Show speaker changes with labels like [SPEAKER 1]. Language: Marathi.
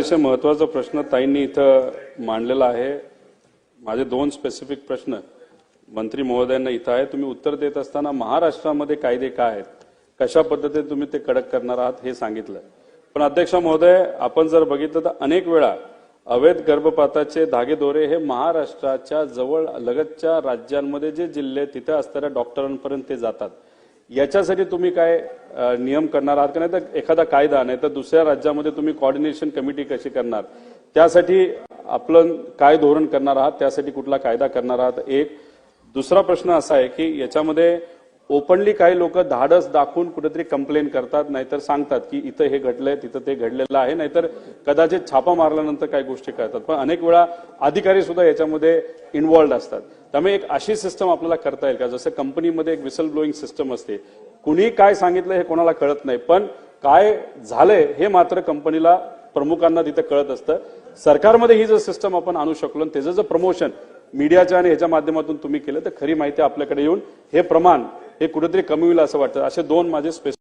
[SPEAKER 1] अतिशय महत्त्वाचा प्रश्न ताईंनी इथं मांडलेला आहे. माझे दोन स्पेसिफिक प्रश्न मंत्री महोदयांना इथं आहे. तुम्ही उत्तर देत असताना महाराष्ट्रामध्ये कायदे काय आहेत? कशा पद्धतीने तुम्ही ते कडक करणार आहात हे सांगितलं. पण अध्यक्ष महोदय आपण जर बघितलं तर अनेक वेळा अवैध गर्भपाताचे धागेदोरे हे महाराष्ट्राच्या जवळ लगतच्या राज्यांमध्ये जे जिल्हे तिथे असणाऱ्या डॉक्टरांपर्यंत ते जातात. याच्यासाठी तुम्ही काय नियम करणार आहात का? नाही तर एखादा कायदा नाही तर दुसऱ्या राज्यामध्ये तुम्ही कॉर्डिनेशन कमिटी कशी करणार? त्यासाठी आपलं काय धोरण करणार आहात? त्यासाठी कुठला कायदा करणार आहात? एक दुसरा प्रश्न असा आहे की याच्यामध्ये ओपनली काही लोक धाडस दाखवून कुठेतरी कंप्लेन करतात नाहीतर सांगतात की इथं हे घडलंय तिथं ते घडलेलं आहे. नाहीतर कदाचित छापा मारल्यानंतर काही गोष्टी करतात पण अनेक वेळा अधिकारी सुद्धा याच्यामध्ये इन्व्हॉल्ड असतात. त्यामुळे एक अशी सिस्टम आपल्याला करता येईल का? जसं कंपनीमध्ये एक विसल ब्लोईंग सिस्टम असते. कुणी काय सांगितलं हे कोणाला कळत नाही पण काय झालंय हे मात्र कंपनीला प्रमुखांना तिथे कळत असतं. सरकारमध्ये ही जर सिस्टम आपण आणू शकलो आणि त्याचं जर प्रमोशन मीडियाच्या आणि ह्याच्या माध्यमातून तुम्ही केलं तर खरी माहिती आपल्याकडे येऊन हे प्रमाण हे कुठेतरी कमी होईल असं वाटतं. असे दोन माझे स्पेशल